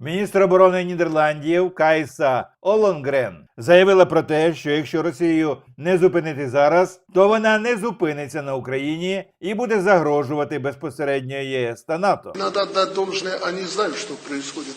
Міністр оборони Нідерландів Кайса Олонгрен заявила про те, що якщо Росію не зупинити зараз, то вона не зупиниться на Україні і буде загрожувати безпосередньо ЄС та НАТО. Надо отдать должное, они знают, что происходит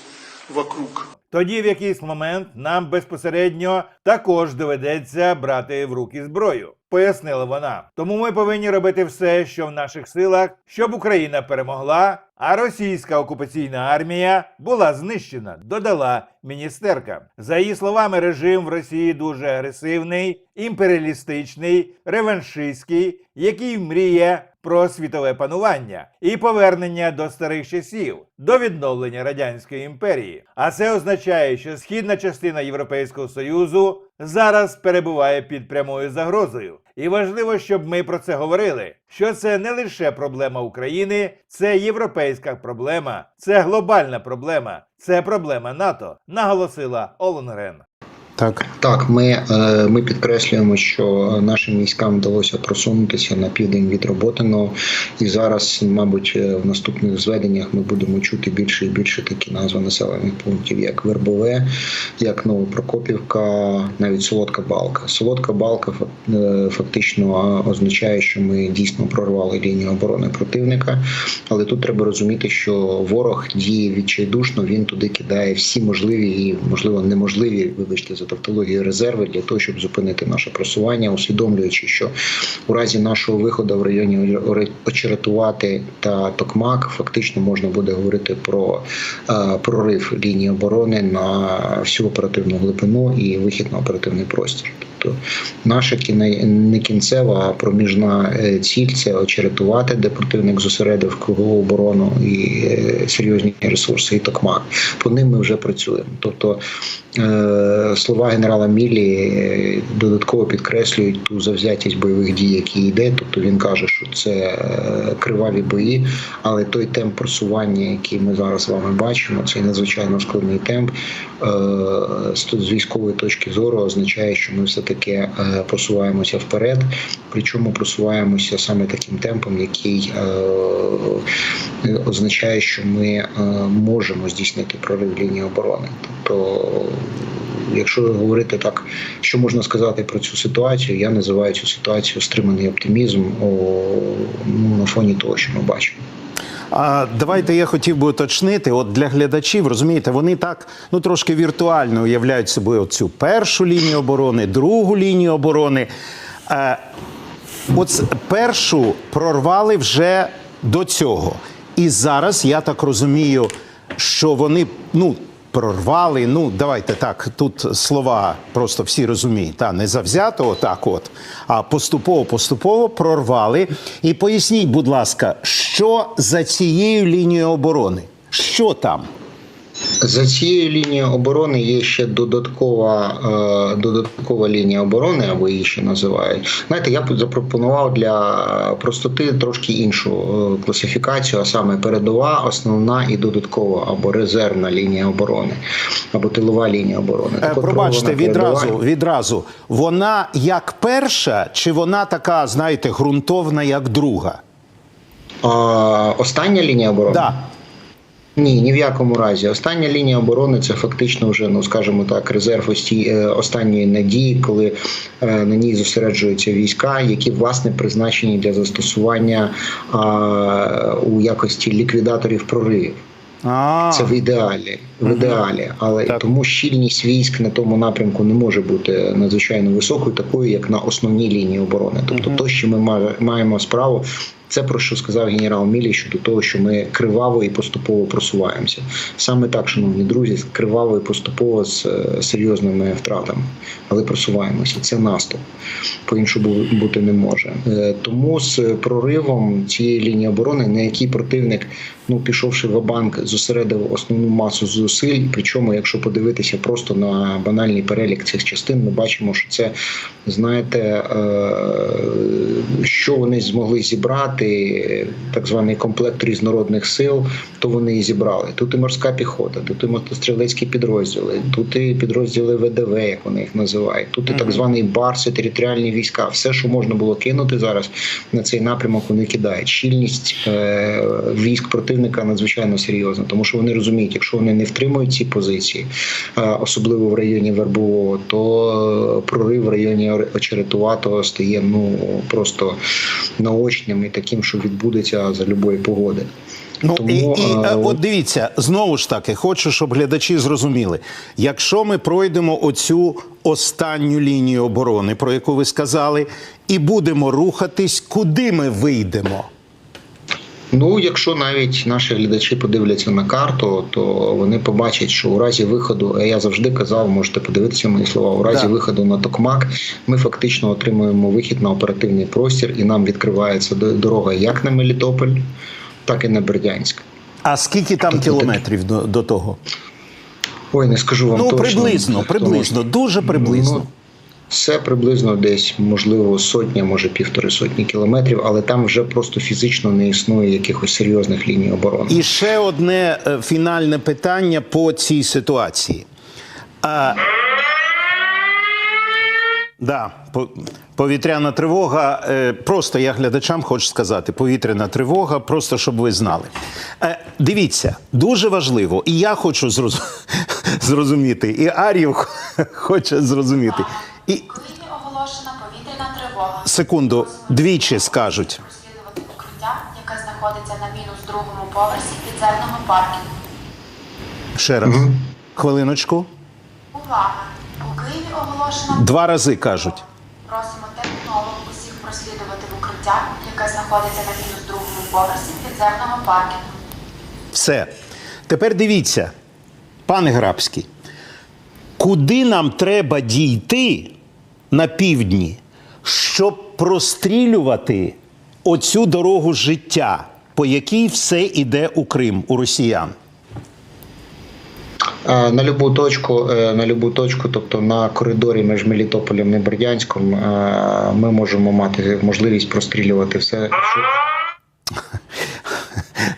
вокруг. Тоді в якийсь момент нам безпосередньо також доведеться брати в руки зброю. Пояснила вона. Тому ми повинні робити все, що в наших силах, щоб Україна перемогла, а російська окупаційна армія була знищена. Додала міністерка. За її словами, режим в Росії дуже агресивний, імперіалістичний, реваншистський, який мріє про світове панування і повернення до старих часів, до відновлення радянської імперії. А це означає, що східна частина Європейського союзу зараз перебуває під прямою загрозою. І важливо, щоб ми про це говорили. Що це не лише проблема України, це європейська проблема, це глобальна проблема, це проблема НАТО, наголосила Оленгрен. Так. Так, ми, е, ми підкреслюємо, що нашим військам вдалося просунутися на південь від Роботиного, і зараз, мабуть, е, в наступних зведеннях ми будемо чути більше і більше такі назви населених пунктів, як Вербове, як Новопрокопівка, навіть Солодка Балка. Солодка Балка е, фактично означає, що ми дійсно прорвали лінію оборони противника. Але тут треба розуміти, що ворог діє відчайдушно, він туди кидає всі можливі і можливо неможливі, вибачте за тавтологію, резерви для того, щоб зупинити наше просування, усвідомлюючи, що у разі нашого виходу в районі Очеретувати та Токмак фактично можна буде говорити про е, прорив лінії оборони на всю оперативну глибину і вихід на оперативний простір. Тобто наша кіне- не кінцева, а проміжна е, ціль це очеретувати, де противник зосередив кругову оборону і е, серйозні ресурси, і токмак. По ним ми вже працюємо. Тобто е, слова генерала Мілі додатково підкреслюють ту завзятість бойових дій, які йде. Тобто він каже, що це криваві бої, але той темп просування, який ми зараз з вами бачимо, цей надзвичайно складний темп з військової точки зору означає, що ми все таки е, просуваємося вперед, причому просуваємося саме таким темпом, який е, означає, що ми е, можемо здійснити прорив лінії оборони. Тобто, якщо говорити так, що можна сказати про цю ситуацію, я називаю цю ситуацію стриманий оптимізм ну, на фоні того, що ми бачимо. А давайте я хотів би уточнити. От для глядачів, розумієте, вони так ну трошки віртуально уявляють собою цю першу лінію оборони, другу лінію оборони. Е, от першу прорвали вже до цього. І зараз я так розумію, що вони ну. Прорвали, ну давайте так. Тут слова просто всі розуміють. Та не завзято, отак, от, а поступово, поступово прорвали. І поясніть, будь ласка, що за цією лінією оборони? Що там? За цією лінією оборони є ще додаткова, е, додаткова лінія оборони, або її ще називають. Знаєте, я б запропонував для простоти трошки іншу е, класифікацію, а саме передова, основна і додаткова або резервна лінія оборони, або тилова лінія оборони. Е, Так от, Пробачте, відразу, передова- відразу. Вона як перша, чи вона така, знаєте, ґрунтовна, як друга? А, остання лінія оборони. Да. Ні, ні в якому разі. Остання лінія оборони це фактично вже, ну скажімо так, резерв ості- е, останньої надії, коли е, на ній зосереджуються війська, які власне призначені для застосування а, у якості ліквідаторів проривів. Це в ідеалі, в ідеалі, але Так. тому щільність військ на тому напрямку не може бути надзвичайно високою, такою як на основній лінії оборони. Тобто, то, що ми маємо справу, це про що сказав генерал Мілі щодо того, що ми криваво і поступово просуваємося. Саме так, шановні друзі, криваво і поступово з е, серйозними втратами, але просуваємося. Це наступ. По іншому бути не може. Е, Тому з проривом цієї лінії оборони, на якій противник, ну пішовши в банк, зосередив основну масу зусиль. Причому, якщо подивитися просто на банальний перелік цих частин, ми бачимо, що це знаєте, е, що вони змогли зібрати, так званий комплект різнородних сил, то вони і зібрали. Тут і морська піхота, тут і мотострілецькі підрозділи, тут і підрозділи ВДВ, як вони їх називають, тут і так званий БАРС, і територіальні війська. Все, що можна було кинути зараз на цей напрямок, вони кидають. Щільність е, військ противника противника надзвичайно серйозна, тому що вони розуміють, якщо вони не втримують ці позиції, е, особливо в районі Вербового, то прорив в районі Очеретуватого стає ну просто наочним і таким, що відбудеться за любої погоди. Ну Тому, і, і е, е, от дивіться, знову ж таки, хочу, щоб глядачі зрозуміли. Якщо ми пройдемо оцю останню лінію оборони, про яку ви сказали, і будемо рухатись, куди ми вийдемо? Ну, якщо навіть наші глядачі подивляться на карту, то вони побачать, що у разі виходу, а я завжди казав, можете подивитися мої слова. У разі Так. виходу на Токмак ми фактично отримуємо вихід на оперативний простір, і нам відкривається дорога як на Мелітополь, так і на Бердянськ. А скільки там кілометрів до, до того? Ой, не скажу вам Ну, точно. приблизно, приблизно, дуже приблизно. Ну, Це приблизно десь, можливо, сотня, може півтори сотні кілометрів, але там вже просто фізично не існує якихось серйозних ліній оборони. І ще одне е, фінальне питання по цій ситуації. А, да, повітряна тривога. е, Просто я глядачам хочу сказати: повітряна тривога, просто щоб ви знали. Е, Дивіться, дуже важливо, і я хочу зрозуміти, і Арів хоче зрозуміти. І Україні оголошена повітряна тривога. секунду, двічі скажуть. Розслідувати укриття, яке знаходиться на мінус другому поверсі підземного паркінгу. Ще раз. Хвилиночку. Увага! У Києві оголошена Два рази кажуть. просимо терміново усіх прослідувати в укриття, яке знаходиться на мінус другому поверсі підземного паркінгу. Все. Тепер дивіться, пане Грабський, куди нам треба дійти на півдні, щоб прострілювати оцю дорогу життя, по якій все йде у Крим, у росіян? Е, На любу точку, е, на любу точку, тобто на коридорі між Мелітополем і Бердянськом, е, ми можемо мати можливість прострілювати все. що-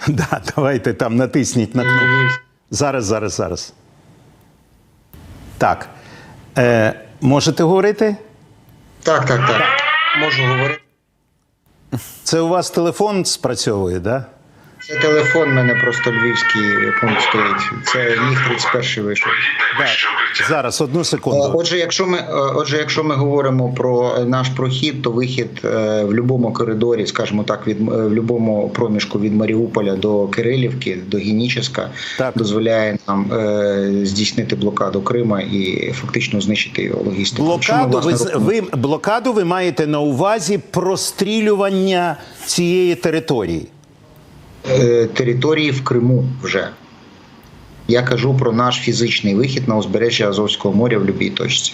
Да, давайте там натисніть на кнопку. Зараз, зараз, зараз. Так. Е, можете говорити? Так, так, так. Можу говорити. Це у вас телефон спрацьовує, так? Да? Це телефон, мене просто львівський пункт стоїть. Це міг 31 вийшов. Да. Зараз, одну Е, секунду. Отже, якщо ми е, отже, якщо ми говоримо про е, наш прохід, то вихід е, в будь-якому коридорі, скажімо так, від е, в будь-якому проміжку від Маріуполя до Кирилівки, до Геніческа, Так. дозволяє нам е, здійснити блокаду Крима і фактично знищити його логістику. Що ми, Блокаду ви, ви блокаду ви маєте на увазі прострілювання цієї території. Е, території в Криму вже. Я кажу про наш фізичний вихід на узбережжя Азовського моря в будь-якій точці.